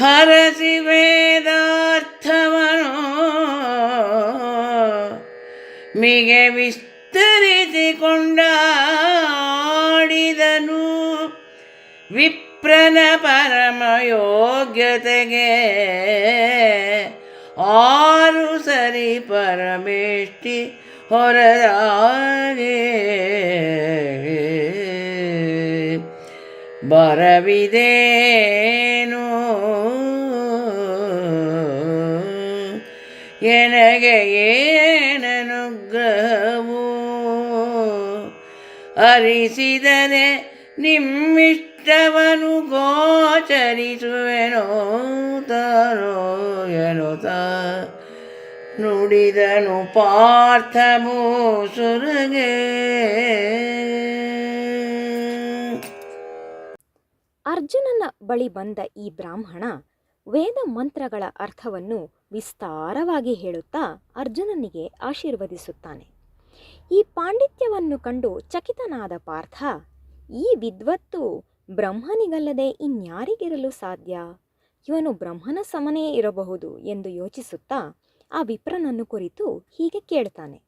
ಹರಸಿ ವೇದಾರ್ಥವನು. ಮಿಗೆ ವಿಸ್ತರಿಸಿಕೊಂಡಾಡಿದನು ವಿಪ್ರನ ಪರಮ ಯೋಗ್ಯತೆಗೆ. ಆರು ಸರಿ ಪರಮೇಷ್ಠಿ ಹೊರದಾಗೆ. ಬರವಿದೇನು? ಎನಗೆ ಏನನುಗ್ರಹವು? ಅರಿಸಿದರೆ ನಿಮ್ಮಿಷ್ಟವನು ಗೋಚರಿಸುವೆನೋ ಎನ್ನುತ್ತ. ನುಡಿದನು ಪಾರ್ಥಮೂ ಸುರಗೆ. ಅರ್ಜುನನ ಬಳಿ ಬಂದ ಈ ಬ್ರಾಹ್ಮಣ ವೇದ ಮಂತ್ರಗಳ ಅರ್ಥವನ್ನು ವಿಸ್ತಾರವಾಗಿ ಹೇಳುತ್ತಾ ಅರ್ಜುನನಿಗೆ ಆಶೀರ್ವದಿಸುತ್ತಾನೆ. ಈ ಪಾಂಡಿತ್ಯವನ್ನು ಕಂಡು ಚಕಿತನಾದ ಪಾರ್ಥ, ಈ ವಿದ್ವತ್ತು ಬ್ರಹ್ಮನಿಗಲ್ಲದೆ ಇನ್ಯಾರಿಗಿರಲು ಸಾಧ್ಯ? ಇವನು ಬ್ರಹ್ಮನ ಸಮನೇ ಇರಬಹುದು ಎಂದು ಯೋಚಿಸುತ್ತಾ ಆ ವಿಪ್ರನನ್ನು ಕುರಿತು ಹೀಗೆ ಕೇಳ್ತಾನೆ.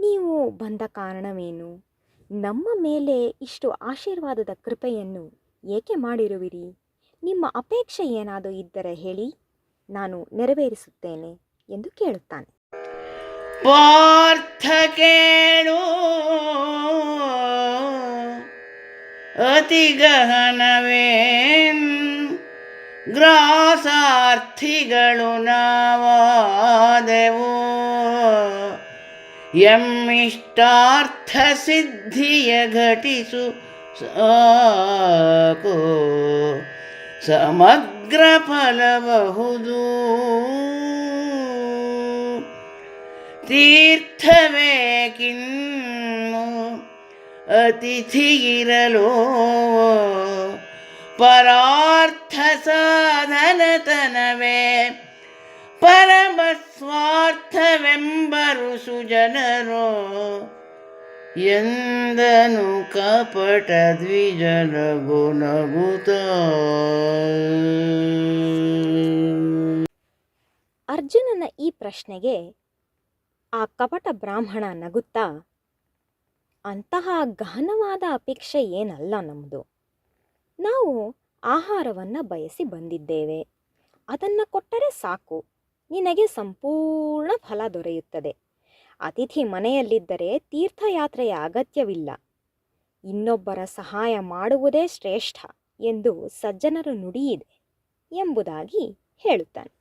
ನೀವು ಬಂದ ಕಾರಣವೇನು? ನಮ್ಮ ಮೇಲೆ ಇಷ್ಟು ಆಶೀರ್ವಾದದ ಕೃಪೆಯನ್ನು ಏಕೆ ಮಾಡಿರುವಿರಿ? ನಿಮ್ಮ ಅಪೇಕ್ಷೆ ಏನಾದರೂ ಇದ್ದರೆ ಹೇಳಿ. ನಾನು ನೆರವೇರಿಸುತ್ತೇನೆ ಎಂದು ಕೇಳುತ್ತಾನೆ. ಪಾರ್ಥ ಕೇಳು. ಅತಿ ಗಹನವೇ ಗ್ರಾಸಾರ್ಥಿಗಳು ನಾವಾದೆವು. ಎಮ್ಮಿಷ್ಟಾರ್ಥ ಸಿದ್ಧಿಯ ಘಟಿಸು ಸಾಕು. ಸಮಗ್ರ ಫಲಬಹುದು ತೀರ್ಥವೇಕಿನ್ನು ಅತಿಥಿಗಿರಲು. ಪರಾರ್ಥ ಸಾಧನತನವೇ ಪರಮ ಸ್ವಾರ್ಥವೆಂಬರು ಸುಜನರು. ಎಂದನು ಕಪಟ ದ್ವಿಜನ ಗುಣಗುತ ಅರ್ಜುನನ ಈ ಪ್ರಶ್ನೆಗೆ ಆ ಕಪಟ ಬ್ರಾಹ್ಮಣ ನಗುತ್ತಾ, ಅಂತಹ ಗಹನವಾದ ಅಪೇಕ್ಷೆ ಏನಲ್ಲ ನಮ್ಮದು ನಾವು ಆಹಾರವನ್ನು ಬಯಸಿ ಬಂದಿದ್ದೇವೆ. ಅದನ್ನು ಕೊಟ್ಟರೆ ಸಾಕು. ನಿನಗೆ ಸಂಪೂರ್ಣ ಫಲ ದೊರೆಯುತ್ತದೆ. ಅತಿಥಿ ಮನೆಯಲ್ಲಿದ್ದರೆ ತೀರ್ಥಯಾತ್ರೆಯ ಅಗತ್ಯವಿಲ್ಲ. ಇನ್ನೊಬ್ಬರ ಸಹಾಯ ಮಾಡುವುದೇ ಶ್ರೇಷ್ಠ ಎಂದು ಸಜ್ಜನರ ನುಡಿಯಿದೆ ಎಂಬುದಾಗಿ ಹೇಳುತ್ತಾನೆ.